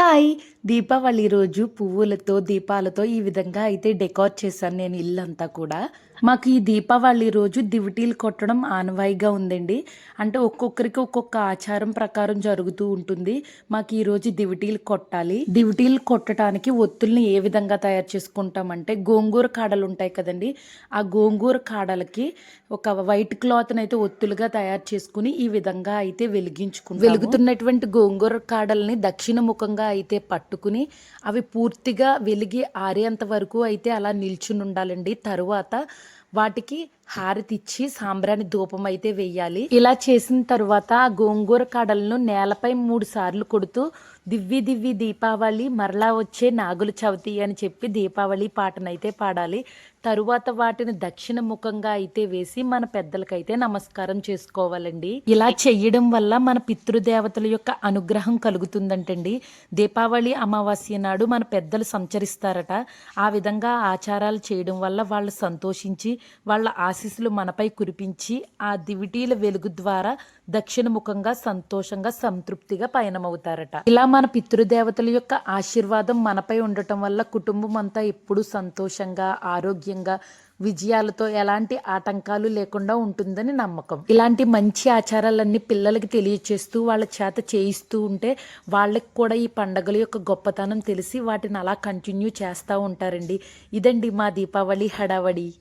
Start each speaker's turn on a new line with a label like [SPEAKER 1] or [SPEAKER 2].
[SPEAKER 1] Hi. Deepavali రోజు పువ్వులతో దీపాలతో ఈ విధంగా అయితే డెకోర్ చేశాను నేను ఇల్లంతా కూడా. మాకు ఈ దీపావళి రోజు దివిటీలు కొట్టడం ఆనవాయిగా ఉందండి. అంటే ఒక్కొక్కరికి ఒక్కొక్క ఆచారం ప్రకారం జరుగుతూ ఉంటుంది. మాకు ఈ రోజు దివిటీలు కొట్టాలి. దివిటీలు కొట్టడానికి ఒత్తుల్ని ఏ విధంగా తయారు చేసుకుంటామంటే గోంగూర కాడలు ఉంటాయి కదండి. ఆ గోంగూర కాడలకి ఒక వైట్ క్లాత్ని అయితే ఒత్తులుగా తయారు చేసుకుని ఈ విధంగా అయితే వెలిగించుకుంటాం వెలుగుతున్నటువంటి గోంగూర కాడల్ని దక్షిణ ముఖంగా అయితే పట్టుకుని అవి పూర్తిగా వెలిగి ఆరేంత వరకు అయితే అలా నిల్చుని ఉండాలండి తరువాత వాటికి హారతిచ్చి సాంబ్రాణి ధూపం అయితే వేయాలి. ఇలా చేసిన తర్వాత గోంగూర కడలను నేలపై మూడు సార్లు కొడుతూ దివ్వి దివ్వి దీపావళి మరలా వచ్చే నాగుల చవితి అని చెప్పి దీపావళి పాటనైతే పాడాలి. తరువాత వాటిని దక్షిణ ముఖంగా అయితే వేసి మన పెద్దలకైతే నమస్కారం చేసుకోవాలండి. ఇలా చేయడం వల్ల మన పితృదేవతల యొక్క అనుగ్రహం కలుగుతుందంటండి. దీపావళి అమావాస్య నాడు మన పెద్దలు సంచరిస్తారట. ఆ విధంగా ఆచారాలు చేయడం వల్ల వాళ్ళు సంతోషించి వాళ్ళ ఆశీస్సులు మనపై కురిపించి ఆ దివిటీల వెలుగు ద్వారా దక్షిణ ముఖంగా సంతోషంగా సంతృప్తిగా పయనమవుతారట. ఇలా మన పితృదేవతల యొక్క ఆశీర్వాదం మనపై ఉండటం వల్ల కుటుంబం అంతా ఎప్పుడూ సంతోషంగా ఆరోగ్యంగా విజయాలతో ఎలాంటి ఆటంకాలు లేకుండా ఉంటుందని నమ్మకం. ఇలాంటి మంచి ఆచారాలన్నీ పిల్లలకి తెలియచేస్తూ వాళ్ళ చేత చేయిస్తూ ఉంటే వాళ్ళకి కూడా ఈ పండగల యొక్క గొప్పతనం తెలిసి వాటిని అలా కంటిన్యూ చేస్తూ ఉంటారండి. ఇదండి మా దీపావళి హడావడి.